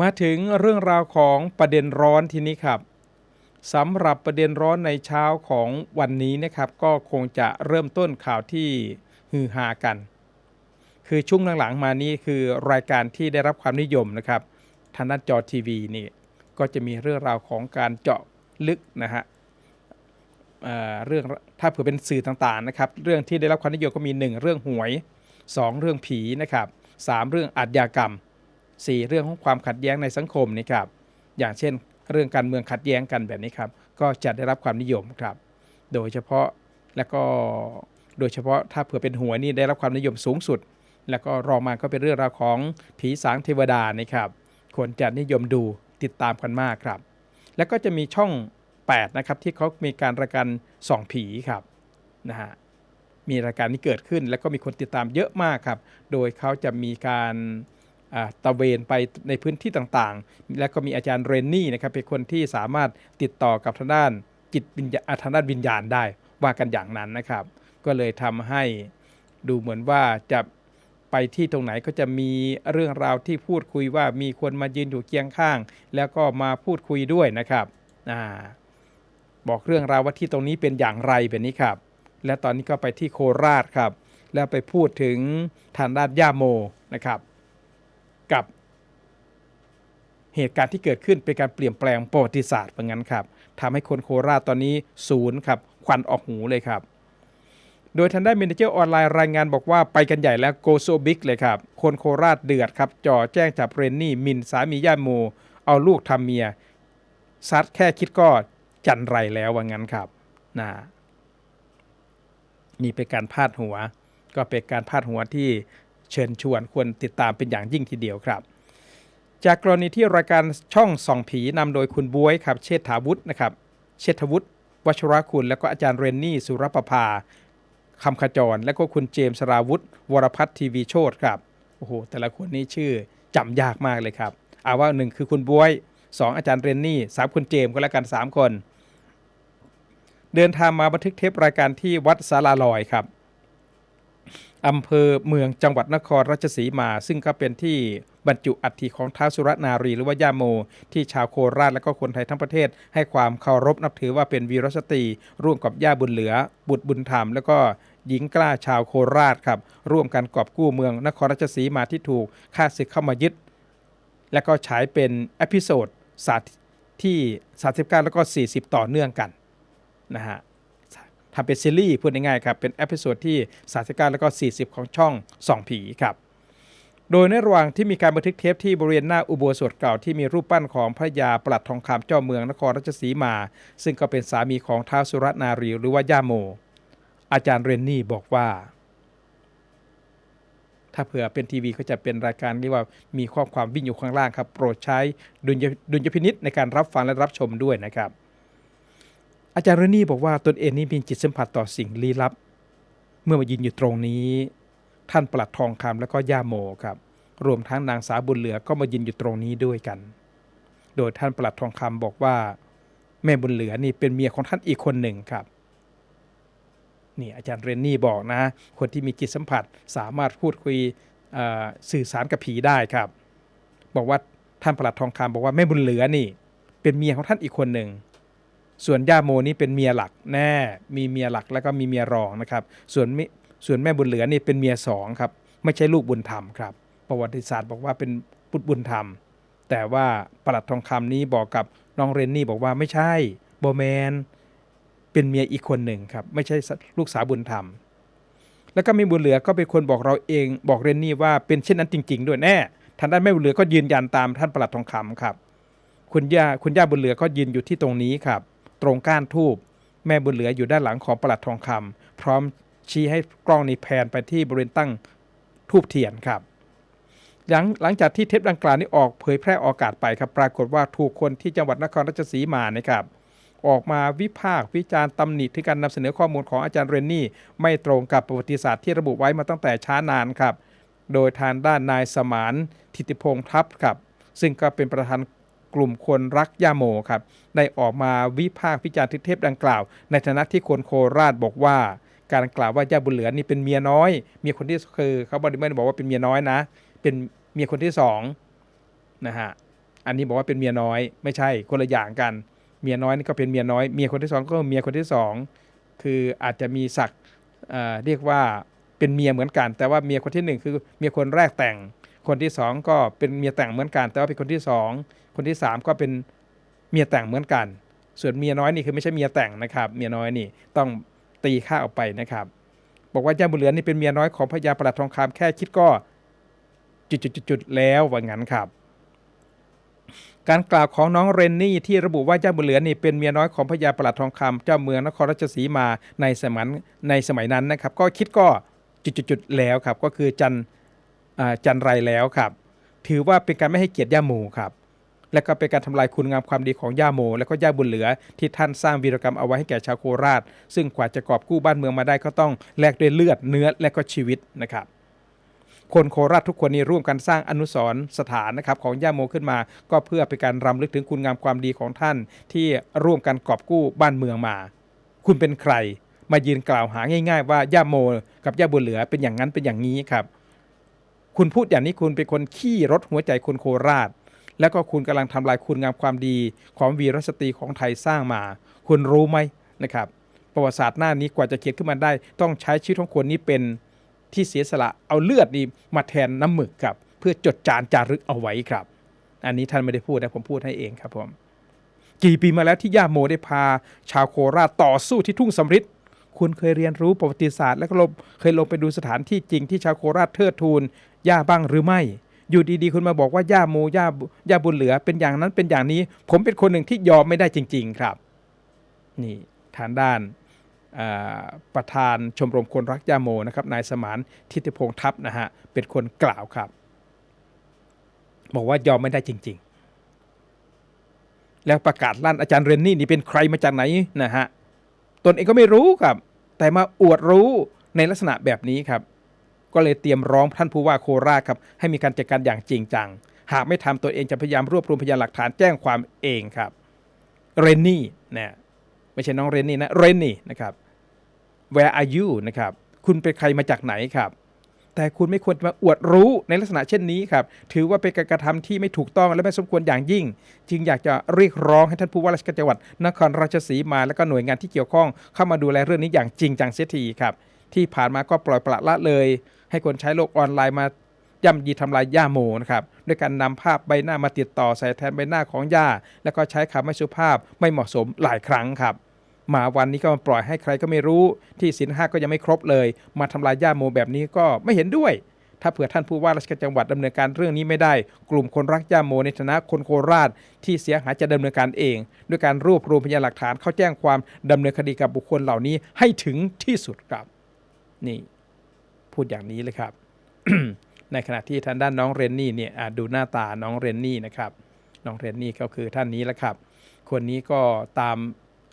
มาถึงเรื่องราวของประเด็นร้อนทีนี้ครับสำหรับประเด็นร้อนในเช้าของวันนี้นะครับ ก็คงจะเริ่มต้นข่าวที่ฮือฮากัน คือช่วงหลังๆมานี้คือรายการที่ได้รับความนิยมนะครับทางด้านจอทีวีนี่ก็จะมีเรื่องราวของการเจาะลึกนะฮะเเรื่องถ้าเผื่อเป็นสื่อต่างๆนะครับ เรื่องที่ได้รับความนิยมก็มี 1 เรื่องหวย 2 เรื่องผีนะครับ3เรื่องอาชญากรรม 4 เรื่องของความขัดแย้งในสังคมนี่ครับอย่างเช่น เรื่องการเมืองขัดแย้งกันแบบนี้ครับก็จะได้รับความนิยมครับ โดยเฉพาะแล้วก็โดยเฉพาะถ้าเผื่อเป็นหัวนี่ได้รับความนิยมสูงสุด แล้วก็รองมาก็เป็นเรื่องราวของผีสางเทวดานี่ครับคนจะนิยมดูติดตามกันมากครับ แล้วก็จะมีช่อง 8 นะครับ ที่เขามีการรายการส่องผีครับนะฮะมีรายการนี้เกิดขึ้น แล้วก็มีคนติดตามเยอะมากครับ โดยเขาจะมีการ ตะเวนไปในพื้นที่ต่างๆ แล้วก็มีอาจารย์เรนนี่นะครับเป็นคนที่สามารถติดต่อกับทางด้านจิตวิญญาณอ่าทางด้านวิญญาณได้ว่ากันอย่างนั้นนะครับ ก็เลยทำให้ดูเหมือนว่าจะไปที่ตรงไหนก็จะมีเรื่องราวที่พูดคุยว่ามีคนมายืนอยู่เคียงข้าง แล้วก็มาพูดคุยด้วยนะครับอบอกเรื่องราวว่าที่ตรงนี้เป็นอย่างไรแบบนี้ครับ และตอนนี้ก็ไปที่โคราชครับ แล้วไปพูดถึงทางด้านย่าโมนะครับ เหตุการณ์ที่เกิดขึ้นเป็นการเปลี่ยนแปลงประวัติศาสตร์ว่างั้นครับทำให้คนโคราชตอนนี้ศูนย์ครับควันออกหูเลยครับโดยทางด้เมนเจอร์ออนไลน์รายงานบอกว่าไปกันใหญ่แล้วโกโซบิกเลยครับ คนโคราชเดือดครับ จ่อแจ้งจับเรนนี่มินสามีย่าโม เอาลูกทำเมีย ซัดแค่คิดก็จันไรแล้วว่างั้นครับนะนี่เป็นการพาดหัว ก็เป็นการพาดหัวที่เชิญชวนควรติดตามเป็นอย่างยิ่งทีเดียวครับ จากกรณีที่รายการช่องส่องผีนำโดยคุณบวยครับเชษฐาวุฒินะครับ เชษฐวุฒิวัชรคุณ แล้วก็อาจารย์เรนนี่สุรประภาคำขจร และก็คุณเจมส์สราวุฒิวรพัฒน์ทีวีโชตครับโอ้โหแต่ละคนนี้ชื่อจำยากมากเลยครับเอาว่าหนึ่งคือคุณบวยสองอาจารย์เรนนี่สามคุณเจมส์ก็แล้วกันสามคน เดินทางมาบันทึกเทปรายการที่วัดสาราลอยครับ อำเภอเมืองจังหวัดนครราชสีมา ซึ่งก็เป็นที่บรรจุอัฐิของท้าวสุรนารีหรือว่าย่าโม ที่ชาวโคราชและก็คนไทยทั้งประเทศ ให้ความเคารพนับถือว่าเป็นวีรสตรี ร่วมกับย่าบุญเหลือ บุตรบุญธรรม แล้วก็หญิงกล้าชาวโคราชครับ ร่วมกันกอบกู้เมืองนครราชสีมาที่ถูกข้าศึกเข้ามายึด และก็ฉายเป็นอพิโซดสาที่ 39 แล้วก็ 40 ต่อเนื่องกันนะฮะ ทำเป็นซีรีส์พูดง่ายๆครับ เป็นเอพิโซดที่ 39 แล้วก็ 40 ของช่องส่องผีครับโดยในระหว่างที่มีการบันทึกเทปที่บริเวณหน้าอุโบสถเก่าที่มีรูปปั้นของพระยาปลัดทองคำเจ้าเมืองนครราชสีมา ซึ่งก็เป็นสามีของท้าวสุรนารีหรือว่าย่าโม อาจารย์เรนนี่บอกว่า ถ้าเผื่อเป็นทีวีก็จะเป็นรายการที่ว่ามีข้อความวิ่งอยู่ข้างล่างครับ โปรดใช้ดุลยดุลยพินิษในการรับฟังและรับชมด้วยนะครับ อาจารย์เรนนี่บอกว่าตนเองนี่มีจิตสัมผัสต่อสิ่งลี้ลับ เมื่อมายืนอยู่ตรงนี้ ท่านปลัดทองคำแล้วก็ย่าโมครับ รวมทั้งนางสาวบุญเหลือก็มายืนอยู่ตรงนี้ด้วยกัน โดยท่านปลัดทองคำบอกว่า แม่บุญเหลือนี่เป็นเมียของท่านอีกคนหนึ่งครับนี่อาจารย์เรนนี่บอกนะ คนที่มีจิตสัมผัสสามารถพูดคุยสื่อสารกับผีได้ครับ บอกว่าท่านปลัดทองคำบอกว่าแม่บุญเหลือนี่ เป็นเมียของท่านอีกคนหนึ่ง ส่วนย่าโมนี่เป็นเมียหลักแน่มีเมียหลักแล้วก็มีเมียรองนะครับส่วนส่วนแม่บุญเหลือนี่เป็นเมียสองครับไม่ใช่ลูกบุญธรรมครับ ประวัติศาสตร์บอกว่าเป็นบุตรบุญธรรม แต่ว่าปลัดทองคำนี้บอกกับน้องเรนนี่บอกว่าไม่ใช่โบแมนเป็นเมียอีกคนหนึ่งครับไม่ใช่ลูกสาวบุญธรรม แล้วก็มีบุญเหลือก็เป็นคนบอกเราเองบอกเรนนี่ว่าเป็นเช่นนั้นจริง ๆ ด้วยแน่ทางด้านแม่บุญเหลือก็ยืนยันตามท่านปลัดทองคำครับ คุณย่าคุณย่าบุญเหลือก็ยืนอยู่ที่ตรงนี้ครับ ตรงก้านทูบแม่บุญเหลืออยู่ด้านหลังของประหลัดทองคำพร้อมชี้ให้กล้องนี้แพนไปที่บริเวณตั้งทูบเทียนครับ หลังหลังจากที่เทปดังกล่าวนี้ออกเผยแพร่ออกอากาศไปครับ ปรากฏว่าถูกคนที่จังหวัดนครราชสีมานะครับออกมาวิพากษ์วิจารณ์ตำหนิถึงการนำเสนอข้อมูลของอาจารย์เรนนี่ ไม่ตรงกับประวัติศาสตร์ที่ระบุไว้มาตั้งแต่ช้านานครับ โดยทางด้านนายสมานทิติพงษ์ทัพครับ ซึ่งก็เป็นประธาน กลุ่มคนรักย่าโมครับได้ออกมาวิพากษ์วิจารณ์ทิเทพดังกล่าว ในฐานะที่คนโคราชบอกว่า การกล่าวว่าย่าบุญเหลือนี่เป็นเมียน้อย เมียคนที่คือเขาบริไม่ได้บอกว่าเป็นเมียน้อยนะ เป็นเมียคนที่สองนะฮะอันนี้บอกว่าเป็นเมียน้อย ไม่ใช่คนละอย่างกัน เมียน้อยนี่ก็เป็นเมียน้อยเมียคนที่สองก็เมียคนที่สองคืออาจจะมีศักดิ์เเรียกว่าเป็นเมียเหมือนกัน แต่ว่าเมียคนที่หนึ่งคือเมียคนแรกแต่งคนที่สองก็เป็นเมียแต่งเหมือนกัน แต่ว่าเป็นคนที่สอง คนที่สามก็เป็นเมียแต่งเหมือนกัน ส่วนเมียน้อยนี่คือไม่ใช่เมียแต่งนะครับ เมียน้อยนี่ต้องตีค่าออกไปนะครับ บอกว่าย่าบุญเหลือนี่เป็นเมียน้อยของพญาประหลัดทองคำแค่คิดก็จุดๆๆแล้วว่างั้นครับ การกล่าวของน้องเรนนี่ที่ระบุว่าเจ้าบุญเหลือนี่เป็นเมียน้อยของพญาประหลัดทองคำเจ้าเมืองนครราชสีมาในสมัยในสมัยนั้นนะครับ ก็คิดก็จุดๆๆแล้วครับ ก็คือจันจันไรแล้วครับ ถือว่าเป็นการไม่ให้เกียรติย่าโมครับ และก็เป็นการทำลายคุณงามความดีของย่าโม และก็ย่าบุญเหลือที่ท่านสร้างวีรกรรมเอาไว้ให้แก่ชาวโคราช ซึ่งกว่าจะกอบกู้บ้านเมืองมาได้ก็ต้องแลกด้วยเลือดเนื้อและก็ชีวิตนะครับคนโคราชทุกคนนี้ร่วมกันสร้างอนุสรณ์สถานนะครับของย่าโมขึ้นมา ก็เพื่อเป็นการรำลึกถึงคุณงามความดีของท่าน ที่ร่วมกันกอบกู้บ้านเมืองมา คุณเป็นใคร มายืนกล่าวหาง่าย ๆ ว่าย่าโม กับย่าบุญเหลือเป็นอย่างนั้นเป็นอย่างนี้ครับ คุณพูดอย่างนี้คุณเป็นคนขี้รถหัวใจคนโคราช แล้วก็คุณกำลังทำลายคุณงามความดีของวีรสตรีของไทยสร้างมา คุณรู้ไหมนะครับ ประวัติศาสตร์หน้านี้กว่าจะเขียนขึ้นมาได้ ต้องใช้ชีวิตของคนนี้เป็นที่เสียสละเอาเลือดนี่มาแทนน้ำหมึกครับ เพื่อจดจานจารึกเอาไว้ครับ อันนี้ท่านไม่ได้พูดนะผมพูดให้เองครับผมกี่ปีมาแล้วที่ย่าโมได้พา ชาวโคราชต่อสู้ที่ทุ่งสำริดคุณเคยเรียนรู้ประวัติศาสตร์ และก็เคยลงไปดูสถานที่จริงที่ชาวโคราชเทิดทูนย่าบ้างหรือไม่ อยู่ดีๆ คุณมาบอกว่าย่าโมย่าย่าบุญเหลือ เป็นอย่างนั้นเป็นอย่างนี้ ผมเป็นคนหนึ่งที่ยอมไม่ได้จริง ๆครับ นี่ทางด้านประธานชมรมคนรักย่าโมนะครับนายสมานทิติพงษ์ทัพนะฮะเป็นคนกล่าวครับ บอกว่ายอมไม่ได้จริง ๆ แล้วประกาศลั่นอาจารย์เรนนี่นี่เป็นใครมาจากไหนนะฮะตนเองก็ไม่รู้ครับ แต่มาอวดรู้ในลักษณะแบบนี้ครับ ก็เลยเตรียมร้องท่านผู้ว่าโคราชครับให้มีการจัดการอย่างจริงจัง หากไม่ทำตัวเองจะพยายามรวบรวมพยานหลักฐานแจ้งความเองครับ เรนนี่นะไม่ใช่น้องเรนนี่นะเรนนี่นะครับ where are you นะครับคุณเป็นใครมาจากไหนครับ แต่คุณไม่ควรมาอวดรู้ในลักษณะเช่นนี้ครับถือว่าเป็นการกระทำที่ไม่ถูกต้องและไม่สมควรอย่างยิ่ง จึงอยากจะเรียกร้องให้ท่านผู้ว่าราชการจังหวัดนครราชสีมาและก็หน่วยงานที่เกี่ยวข้องเข้ามาดูแลเรื่องนี้อย่างจริงจังเสียทีครับที่ผ่านมาก็ปล่อยปละละเลย ให้คนใช้โลกออนไลน์มาย่ำยีทำลายย่าโมนะครับด้วยการนำภาพใบหน้ามาติดต่อใส่แทนใบหน้าของย่า แล้วก็ใช้คำไม่สุภาพไม่เหมาะสมหลายครั้งครับมาวันนี้ก็มาปล่อยให้ใครก็ไม่รู้ ที่สินห้าก็ยังไม่ครบเลย มาทำลายย่าโมแบบนี้ก็ไม่เห็นด้วย ถ้าเผื่อท่านผู้ว่าราชการจังหวัดดำเนินการเรื่องนี้ไม่ได้ กลุ่มคนรักย่าโมในฐานะคนโคราช ที่เสียหายจะดำเนินการเอง ด้วยการรวบรวมพยานหลักฐานเข้าแจ้งความดำเนินคดีกับบุคคลเหล่านี้ให้ถึงที่สุดครับ นี่ พูดอย่างนี้เลยครับ ในขณะที่ทางด้านน้องเรนนี่เนี่ยดูหน้าตาน้องเรนนี่นะครับ น้องเรนนี่ก็คือท่านนี้แหละครับ คนนี้ก็ตาม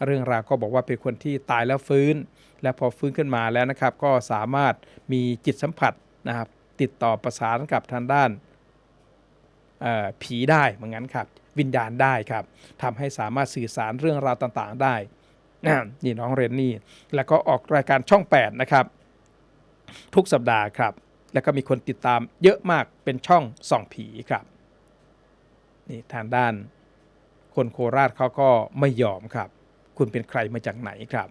เรื่องราวก็บอกว่าเป็นคนที่ตายแล้วฟื้น และพอฟื้นขึ้นมาแล้วนะครับ ก็สามารถมีจิตสัมผัสนะครับ ติดต่อประสานกับทางด้านผีได้เหมือนกันครับ วิญญาณได้ครับทำให้สามารถสื่อสารเรื่องราวต่างๆได้นี่น้องเรนนี่ แล้วก็ออกรายการช่อง 8 นะครับ ทุกสัปดาห์ครับ แล้วก็มีคนติดตามเยอะมากเป็นช่องส่องผีครับนี่ทางด้านคนโคราชเขาก็ไม่ยอมครับ คุณเป็นใครมาจากไหนครับ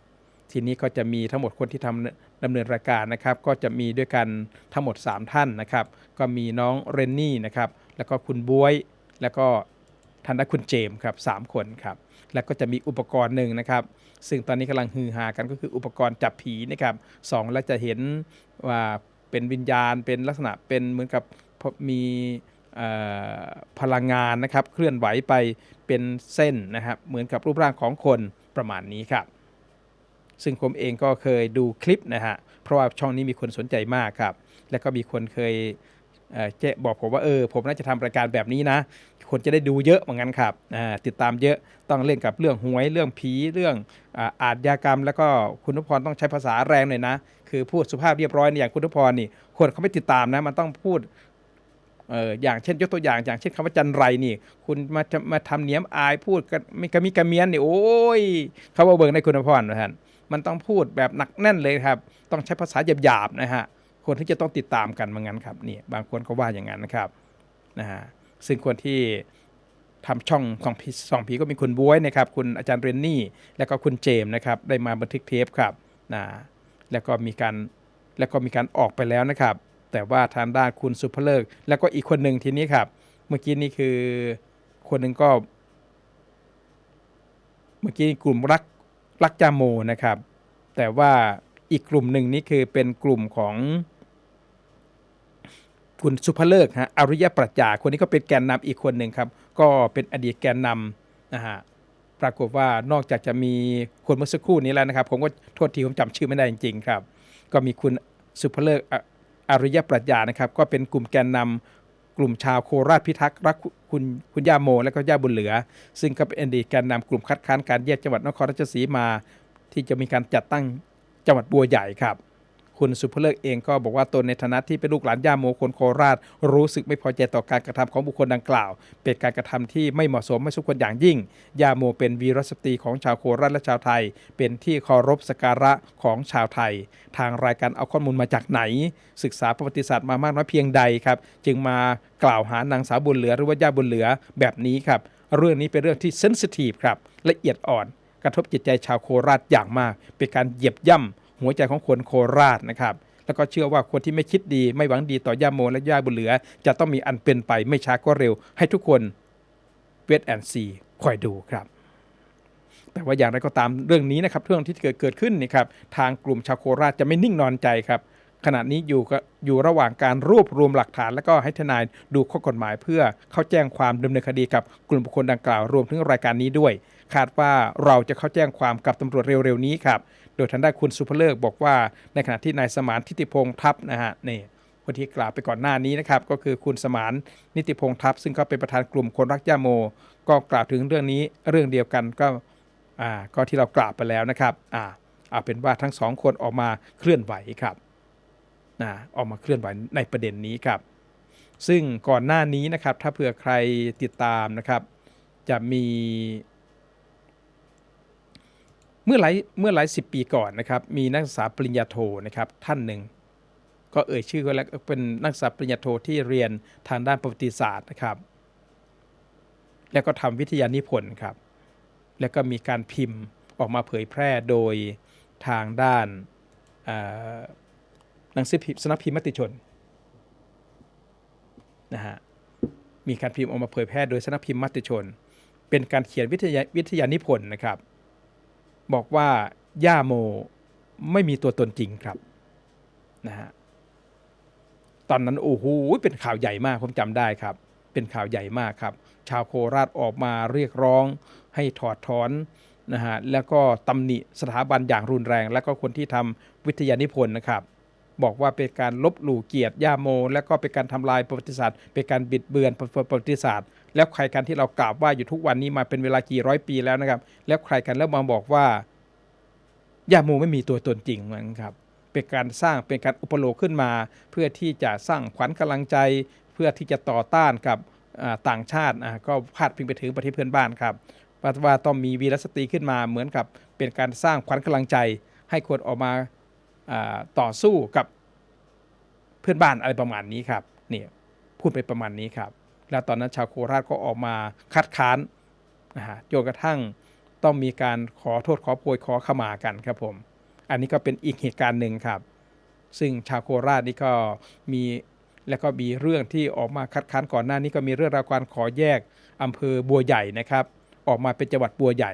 ทีนี้ก็จะมีทั้งหมดคนที่ทำดำเนินรายการนะครับ ก็จะมีด้วยกันทั้งหมด 3 ท่านนะครับ ก็มีน้องเรนนี่นะครับ แล้วก็คุณบวยแล้วก็ ทันด้านคุณเจมส์ครับสามคนครับแล้วก็จะมีอุปกรณ์หนึ่งนะครับ ซึ่งตอนนี้กำลังฮือฮากันก็คืออุปกรณ์จับผีนะครับสองแล้วจะเห็นว่าเป็นวิญญาณเป็นลักษณะเป็นเหมือนกับมีพลังงานนะครับ เคลื่อนไหวไปเป็นเส้นนะครับ เหมือนกับรูปร่างของคนประมาณนี้ครับ ซึ่งผมเองก็เคยดูคลิปนะฮะเพราะว่าช่องนี้มีคนสนใจมากครับ แล้วก็มีคนเคยเอ่อแจ้บอกผมว่าเออผมน่าจะทำรายการแบบนี้นะ คนจะได้ดูเยอะเหมือนกันครับติดตามเยอะต้องเล่นกับเรื่องหวยเรื่องผีเรื่องอาอาชญากรรม แล้วก็คุณนุพรต้องใช้ภาษาแรงหน่อยนะ คือพูดสุภาพเรียบร้อยเนี่ยอย่างคุณนุพรนี่คนเขาไม่ติดตามนะมันต้องพูดเอออย่างเช่นยกตัวอย่างอย่างเช่นคำว่าจันไรนี่ คุณมาจะมาทำเนียมอายพูดกันม่กระมีกระเมียนนี่โอ้ยเขาว่าเบิ่งในคุณพรนะฮะมันต้องพูดแบบหนักแน่นเลยครับ ต้องใช้ภาษาหยาบๆนะฮะคนที่จะต้องติดตามกันเหมือนกันครับนี่บางคนก็ว่าอย่างนั้นนะครับนะฮะ ซึ่งคนที่ทำช่องสองผสองผีก็มีคุณบวยนะครับ คุณอาจารย์เรนนี่ แล้วก็คุณเจมส์นะครับ ได้มาบันทึกเทปครับนะแล้วก็มีการแล้วก็มีการออกไปแล้วนะครับ แต่ว่าทางด้านคุณสุภเลิก แล้วก็อีกคนหนึ่งทีนี้ครับ เมื่อกี้นี่คือคนหนึ่งก็ เมื่อกี้กลุ่มรักรักจาโมนะครับ แต่ว่าอีกกลุ่มหนึ่งนี่คือเป็นกลุ่มของ คุณสุภเลิกฮะอริยปรัชญาคนนี้ก็เป็นแกนนำอีกคนหนึ่งครับ ก็เป็นอดีตแกนนำนะฮะปรากฏว่านอกจากจะมีคนเมื่อสักครู่นี้แล้วนะครับ ผมก็โทษทีผมจำชื่อไม่ได้จริงๆครับ ก็มีคุณสุภเลิกออริยปรัชญานะครับ ก็เป็นกลุ่มแกนนำกลุ่มชาวโคราชพิทักษ์รักคุณคุณย่าโม และก็ย่าบุญเหลือ ซึ่งก็เป็นอดีตแกนนำกลุ่มคัดค้านการแยกจังหวัดนครราชสีมา ที่จะมีการจัดตั้งจังหวัดบัวใหญ่ครับ คุณสุภเลิกเองก็บอกว่าตนในฐานะที่เป็นลูกหลานย่าโมคนโคราช รู้สึกไม่พอใจต่อการกระทำของบุคคลดังกล่าว เป็นการกระทำที่ไม่เหมาะสมไม่สมควรอย่างยิ่งย่าโมเป็นวีรสตรีของชาวโคราชและชาวไทย เป็นที่เคารพสักการะของชาวไทย ทางรายการเอาข้อมูลมาจากไหน ศึกษาประวัติศาสตร์มามากน้อยเพียงใดครับ จึงมากล่าวหานางสาวบุญเหลือหรือว่าย่าบุญเหลือแบบนี้ครับเรื่องนี้เป็นเรื่องที่เซนซิทีฟครับละเอียดอ่อน กระทบจิตใจชาวโคราชอย่างมาก เป็นการเหยียบย่ำ หัวใจของคนโคราชนะครับแล้วก็เชื่อว่าคนที่ไม่คิดดีไม่หวังดีต่อย่าโมและย่าบุญเหลือ จะต้องมีอันเป็นไปไม่ช้าก็เร็ว ให้ทุกคนเวทแอนซีคอยดูครับ แต่ว่าอย่างไรก็ตามเรื่องนี้นะครับเรื่องที่เกิดเกิดขึ้นนี่ครับทางกลุ่มชาวโคราชจะไม่นิ่งนอนใจครับขณะนี้อยู่ก็อยู่ระหว่างการรวบรวมหลักฐาน แล้วก็ให้ทนายดูข้อกฎหมายเพื่อเข้าแจ้งความดำเนินคดีกับกลุ่มบุคคลดังกล่าวรวมถึงรายการนี้ด้วย คาดว่าเราจะเข้าแจ้งความกับตำรวจเร็วๆนี้ครับ โดยทางด้านคุณสุภเลิกบอกว่า ในขณะที่นายสมานทิติพงษ์ทัพนะฮะนี่คนที่กล่าวไปก่อนหน้านี้นะครับก็คือคุณสมานนิติพงษ์ทัพ ซึ่งก็เป็นประธานกลุ่มคนรักย่าโม ก็กล่าวถึงเรื่องนี้เรื่องเดียวกันก็อ่าก็ที่เรากล่าวไปแล้วนะครับอ่าเอาเป็นว่าทั้งสองคนออกมาเคลื่อนไหวครับนะออกมาเคลื่อนไหวในประเด็นนี้ครับ ซึ่งก่อนหน้านี้นะครับถ้าเผื่อใครติดตามนะครับ จะมี เมื่อหลายเมื่อหลายสิบปีก่อนนะครับมีนักศึกษาปริญญาโทนะครับท่านหนึ่งก็เอ่ยชื่อก็แล้วเป็นนักศึกษาปริญญาโทที่เรียนทางด้านประวัติศาสตร์นะครับ แล้วก็ทำวิทยานิพนธ์ครับ แล้วก็มีการพิมพ์ออกมาเผยแพร่โดยทางด้านหนังสือพิมพ์สนับพิมพ์มติชนนะฮะมีการพิมพ์ออกมาเผยแพร่โดยสนับพิมพ์มติชน เป็นการเขียนวิทยาวิทยานิพนธ์นะครับ บอกว่าย่าโมไม่มีตัวตนจริงครับนะฮะตอนนั้นโอ้โหเป็นข่าวใหญ่มากผมจำได้ครับ เป็นข่าวใหญ่มากครับ ชาวโคราชออกมาเรียกร้อง ให้ถอดถอนนะฮะแล้วก็ตำหนิสถาบันอย่างรุนแรง แล้วก็คนที่ทำวิทยานิพนธ์นะครับ บอกว่าเป็นการลบหลู่เกียรติย่าโม แล้วก็เป็นการทำลายประวัติศาสตร์ เป็นการบิดเบือนประวัติศาสตร์ แล้วใครกันที่เรากราบว่าอยู่ทุกวันนี้มาเป็นเวลากี่ร้อยปีแล้วนะครับ แล้วใครกันแล้วมาบอกว่าย่าโมไม่มีตัวตนจริงนะครับเป็นการสร้างเป็นการอุปโลกขึ้นมา เพื่อที่จะสร้างขวัญกำลังใจ เพื่อที่จะต่อต้านกับต่างชาติก็พาดพิงไปถึงประเทศเพื่อนบ้านครับว่าต้องมีวีรสตรีขึ้นมาเหมือนกับเป็นการสร้างขวัญกำลังใจ ให้คนออกมา ต่อสู้กับเพื่อนบ้านอะไรประมาณนี้ครับนี่พูดไปประมาณนี้ครับ แล้วตอนนั้นชาวโคราชก็ออกมาคัดค้านนะฮะจนกระทั่งต้องมีการขอโทษขอโพยขอขมากันครับผม อันนี้ก็เป็นอีกเหตุการณ์หนึ่งครับ ซึ่งชาวโคราชนี่ก็มีแล้วก็มีเรื่องที่ออกมาคัดค้านก่อนหน้านี้ก็มีเรื่องราวการขอแยกอำเภอบัวใหญ่นะครับ ออกมาเป็นจังหวัดบัวใหญ่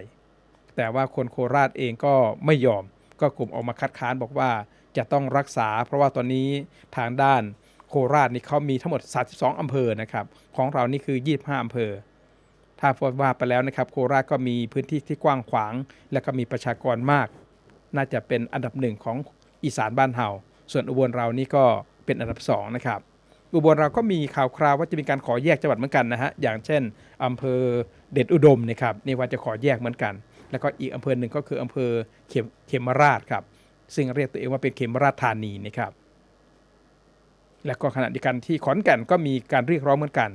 แต่ว่าคนโคราชเองก็ไม่ยอม ก็กลุ่มออกมาคัดค้านบอกว่าจะต้องรักษา เพราะว่าตอนนี้ทางด้านโคราชนี่เขามีทั้งหมด 32 อำเภอนะครับ ของเรานี่คือ 25 อำเภอ ถ้าพูดว่าไปแล้วนะครับ โคราชก็มีพื้นที่ที่กว้างขวาง และก็มีประชากรมาก น่าจะเป็นอันดับหนึ่งของอีสานบ้านเฮาส่วนอุบลเรานี่ก็เป็นอันดับสองนะครับอุบลเราก็มีข่าวคราวว่าจะมีการขอแยกจังหวัดเหมือนกันนะฮะอย่างเช่นอำเภอเด็ดอุดมนะครับนี่ว่าจะขอแยกเหมือนกัน แล้วก็อีกอำเภอหนึ่งก็คืออำเภอเขมเขมราชครับ ซึ่งเรียกตัวเองว่าเป็นเขมราชธานีนะครับ และก็ขณะเดียวกันที่ขอนแก่นก็มีการเรียกร้องเหมือนกัน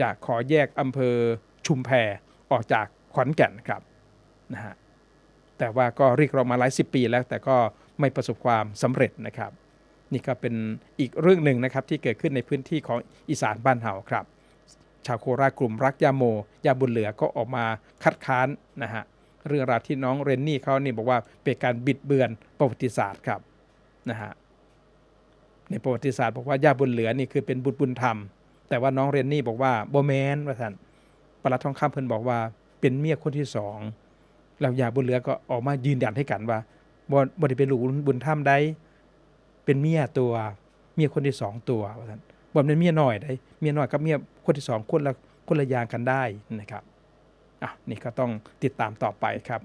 จะขอแยกอำเภอชุมแพออกจากขอนแก่นครับนะฮะแต่ว่าก็เรียกร้องมาหลายสิบปีแล้ว แต่ก็ไม่ประสบความสำเร็จนะครับ นี่ก็เป็นอีกเรื่องหนึ่งนะครับที่เกิดขึ้นในพื้นที่ของอีสานบ้านเฮาครับ ชาวโคราชกลุ่มรักยาโมยาบุญเหลือก็ออกมาคัดค้านนะฮะ เรื่องราวที่น้องเรนนี่เขานี่บอกว่าเป็นการบิดเบือนประวัติศาสตร์ครับนะฮะในประวัติศาสตร์บอกว่ายาบุญเหลือนี่คือเป็นบุตรบุญธรรม แต่ว่าน้องเรนนี่บอกว่าโบแมนว่าท่านปลัดทองคำเพิ่นบอกว่าเป็นเมียคนที่สองแล้วยาบุญเหลือก็ออกมายืนยันให้กันว่าบ่บ่ได้เป็นลูกบุญธรรมใดเป็นเมียตัวเมียคนที่สองตัวว่าท่านบ่เป็นเมียน้อยได้เมียน้อยกับเมียคนที่สองคนละคนละอย่างกันได้นะครับ อะนี่ก็ต้องติดตามต่อไปครับ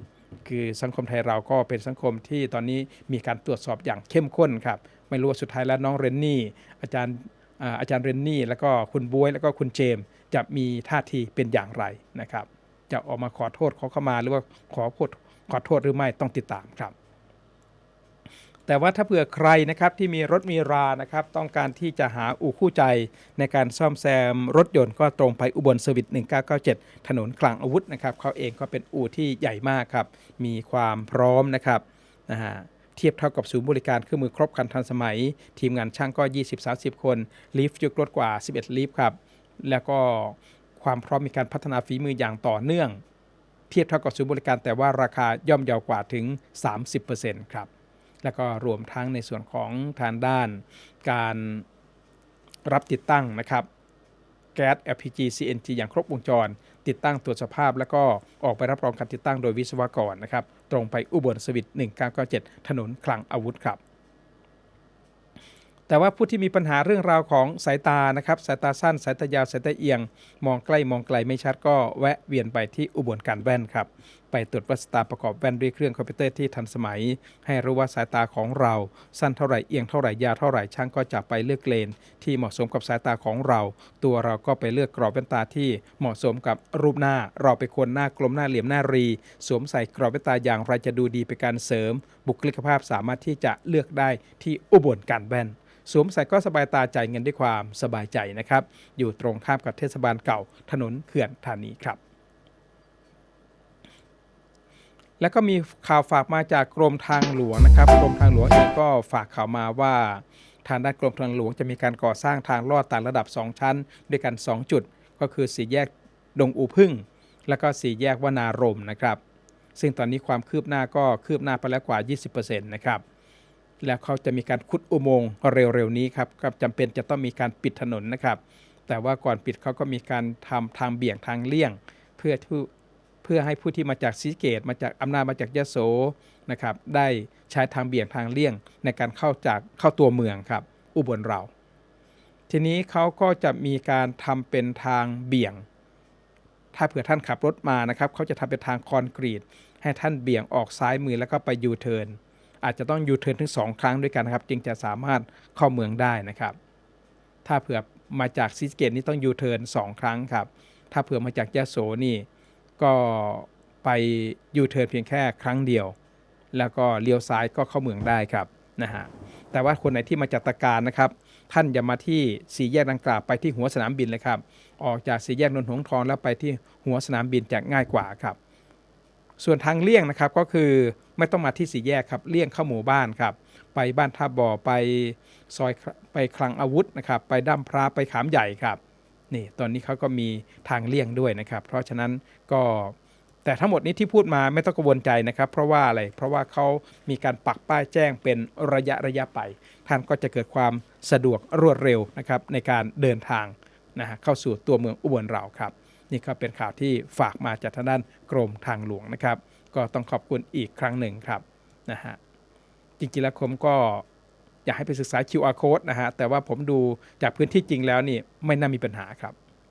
คือสังคมไทยเราก็เป็นสังคมที่ตอนนี้มีการตรวจสอบอย่างเข้มข้นครับ ไม่รู้ว่าสุดท้ายแล้วน้องเรนนี่ อาจารย์อาอาจารย์เรนนี่ แล้วก็คุณบวยแล้วก็คุณเจมส์จะมีท่าทีเป็นอย่างไรนะครับ จะออกมาขอโทษขอเข้ามาหรือว่าขอโทษขอโทษหรือไม่ต้องติดตามครับ แต่ว่าถ้าเผื่อใครนะครับที่มีรถมีรานะครับต้องการที่จะหาอู่คู่ใจในการซ่อมแซมรถยนต์ก็ตรงไปอุบลเซอร์วิส1997 ถนนคลังอาวุธนะครับเขาเองก็เป็นอู่ที่ใหญ่มากครับ มีความพร้อมนะครับนะฮะเทียบเท่ากับศูนย์บริการเครื่องมือครบครันทันสมัย ทีมงานช่างก็ 20-30 คนลีฟต์ยกรถกว่า 11ลีฟต์ครับ แล้วก็ความพร้อมมีการพัฒนาฝีมืออย่างต่อเนื่อง เทียบเท่ากับศูนย์บริการแต่ว่าราคาย่อมเยาวกว่าถึง 30%ครับ แล้วก็รวมทั้งในส่วนของทางด้านการรับติดตั้งนะครับแก๊ส LPG CNG อย่างครบวงจร ติดตั้งตรวจสภาพ แล้วก็ออกไปรับรองการติดตั้งโดยวิศวกรนะครับ ตรงไปอุบลสวิต1997 ถนนคลังอาวุธครับ แต่ว่าผู้ที่มีปัญหาเรื่องราวของสายตานะครับ สายตาสั้น สายตายาว สายตาเอียง มองใกล้มองไกลไม่ชัดก็แวะเวียนไปที่อุบลการแว่นครับ ไปตรวจวัดสายตาประกอบแว่นด้วยเครื่องคอมพิวเตอร์ที่ทันสมัย ให้รู้ว่าสายตาของเรา สั้นเท่าไหร่เอียงเท่าไหร่ยาวเท่าไหร่ช่างก็จะไปเลือกเลน ที่เหมาะสมกับสายตาของเรา ตัวเราก็ไปเลือกกรอบแว่นตาที่เหมาะสมกับรูปหน้า เราไปควนหน้ากลมหน้าเหลี่ยมหน้ารี สวมใส่กรอบแว่นตาอย่างไรจะดูดีเป็นการเสริม บุคลิกภาพสามารถที่จะเลือกได้ที่อุบลการแว่นสวมใส่ก็สบายตาจ่ายเงินด้วยความสบายใจนะครับ อยู่ตรงข้ามกับเทศบาลเก่าถนนเขื่อนธานีครับ แล้วก็มีข่าวฝากมาจากกรมทางหลวงนะครับกรมทางหลวงเองก็ฝากข่าวมาว่าทางด้านกรมทางหลวงจะมีการก่อสร้างทางลอดต่างระดับ 2 ชั้น ด้วยกัน 2 จุด ก็คือสี่แยกดงอูพึ่ง แล้วก็สี่แยกวนารมนะครับซึ่งตอนนี้ความคืบหน้าก็คืบหน้าไปแล้วกว่า 20%นะครับแล้วเขาจะมีการขุดอุโมงค์เร็วๆนี้ครับก็จำเป็นจะต้องมีการปิดถนนนะครับ แต่ว่าก่อนปิดเขาก็มีการทำทางเบี่ยงทางเลี่ยง เพื่อที่ เพื่อให้ผู้ที่มาจากศรีเกตมาจากอำนาจมาจากยะโสนะครับได้ใช้ทางเบี่ยงทางเลี่ยงในการเข้าจากเข้าตัวเมืองครับอุบลเรา ทีนี้เขาก็จะมีการทำเป็นทางเบี่ยง ถ้าเผื่อท่านขับรถมานะครับเขาจะทำเป็นทางคอนกรีต ให้ท่านเบี่ยงออกซ้ายมือแล้วก็ไปยูเทิร์นอาจจะต้องยูเทิร์นถึง 2 ครั้งด้วยกันนะครับ จึงจะสามารถเข้าเมืองได้นะครับ ถ้าเผื่อมาจากซีสเกตนี่ต้องยูเทิร์น2ครั้งครับ ถ้าเผื่อมาจากยะโสนี่ ก็ไปยูเทิร์นเพียงแค่ครั้งเดียว แล้วก็เลี้ยวซ้ายก็เข้าเมืองได้ครับนะฮะแต่ว่าคนไหนที่มาจากตะการนะครับ ท่านอย่ามาที่สี่แยกดังกล่าวไปที่หัวสนามบินเลยครับ ออกจากสี่แยกนนทหงส์ทองแล้วไปที่หัวสนามบินจะง่ายกว่าครับ ส่วนทางเลี่ยงนะครับก็คือไม่ต้องมาที่สี่แยกครับเลี่ยงเข้าหมู่บ้านครับ ไปบ้านท่าบ่อไปซอยไปคลังอาวุธนะครับ ไปด้ามพระไปขามใหญ่ครับ นี่ตอนนี้เขาก็มีทางเลี่ยงด้วยนะครับ เพราะฉะนั้นก็แต่ทั้งหมดนี้ที่พูดมาไม่ต้องกังวลใจนะครับ เพราะว่าอะไรเพราะว่าเขามีการปักป้ายแจ้งเป็นระยะระยะไป ท่านก็จะเกิดความสะดวกรวดเร็วนะครับในการเดินทางนะฮะเข้าสู่ตัวเมืองอุบลเราครับ นี่ก็เป็นข่าวที่ฝากมาจากทางด้านกรมทางหลวงนะครับ ก็ต้องขอบคุณอีกครั้งหนึ่งครับนะฮะจริงๆแล้วผมก็ อยากให้ไปศึกษา QR code นะฮะแต่ว่าผมดูจากพื้นที่จริงแล้วนี่ไม่น่ามีปัญหาครับ